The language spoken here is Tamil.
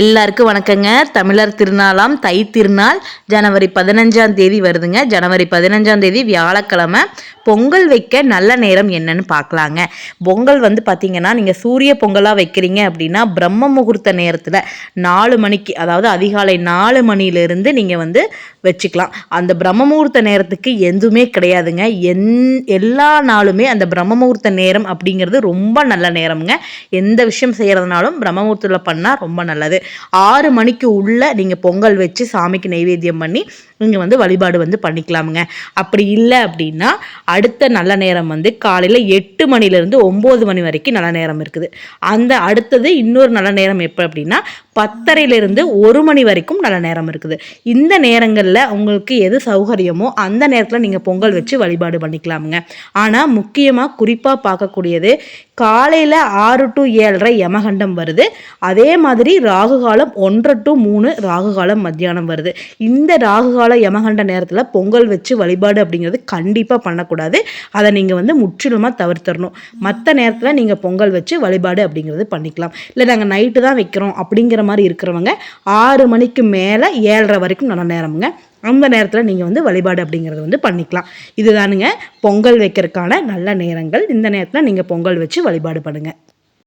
எல்லாருக்கும் வணக்கங்க. தமிழர் திருநாளாம் தை திருநாள் ஜனவரி பதினஞ்சாம் தேதி வருதுங்க. ஜனவரி பதினஞ்சாம் தேதி வியாழக்கிழமை பொங்கல் வைக்க நல்ல நேரம் என்னன்னு பார்க்கலாங்க. பொங்கல் வந்து பார்த்தீங்கன்னா நீங்கள் சூரிய பொங்கலாக வைக்கிறீங்க அப்படின்னா பிரம்ம முகூர்த்த நேரத்தில் நாலு மணிக்கு அதாவது அதிகாலை நாலு மணியிலிருந்து நீங்கள் வந்து வச்சுக்கலாம். அந்த பிரம்ம முகூர்த்த நேரத்துக்கு எதுவுமே கிடையாதுங்க. என் எல்லா நாளுமே அந்த பிரம்ம முகூர்த்த நேரம் அப்படிங்கிறது ரொம்ப நல்ல நேரம்ங்க. எந்த விஷயம் செய்கிறதுனாலும் பிரம்ம முகூர்த்தத்தில் பண்ணால் ரொம்ப நல்லது. ஆறு மணிக்கு உள்ள நீங்கள் பொங்கல் வச்சு சாமிக்கு நைவேத்தியம் பண்ணி நீங்கள் வந்து வழிபாடு வந்து பண்ணிக்கலாமுங்க. அப்படி இல்லை அப்படின்னா அடுத்த நல்ல நேரம் வந்து காலையில் எட்டு மணிலேருந்து ஒம்பது மணி வரைக்கும் நல்ல நேரம் இருக்குது. அந்த அடுத்தது இன்னொரு நல்ல நேரம் எப்போ அப்படின்னா பத்தரையிலிருந்து ஒரு மணி வரைக்கும் நல்ல நேரம் இருக்குது. இந்த நேரங்களில் உங்களுக்கு எது சௌகரியமோ அந்த நேரத்தில் நீங்கள் பொங்கல் வச்சு வழிபாடு பண்ணிக்கலாமுங்க. ஆனால் முக்கியமாக குறிப்பாக பார்க்கக்கூடியது காலையில் ஆறு டு ஏழரை யமகண்டம் வருது. அதே மாதிரி ராகு காலம் ஒன்றரை டு மூணு ராகு காலம் மத்தியானம் வருது. இந்த ராகு கால யமகண்ட நேரத்தில் பொங்கல் வச்சு வழிபாடு அப்படிங்கிறது கண்டிப்பாக பண்ணக்கூடாது. அதை நீங்கள் வந்து முற்றிலுமாக தவிர்த்தரணும். மற்ற நேரத்தில் நீங்கள் பொங்கல் வச்சு வழிபாடு அப்படிங்கிறது பண்ணிக்கலாம். இல்லை நாங்கள் நைட்டு தான் வைக்கிறோம் அப்படிங்கிற மாதிரி இருக்கிறவங்க ஆறு மணிக்கு மேலே ஏழரை வரைக்கும் நல்ல நேரமுங்க. அந்த நேரத்தில் நீங்கள் வந்து வழிபாடு அப்படிங்கிறது வந்து பண்ணிக்கலாம். இதுதானுங்க பொங்கல் வைக்கிறதுக்கான நல்ல நேரங்கள். இந்த நேரத்தில் நீங்கள் பொங்கல் வச்சு வழிபாடு பண்ணுங்கள்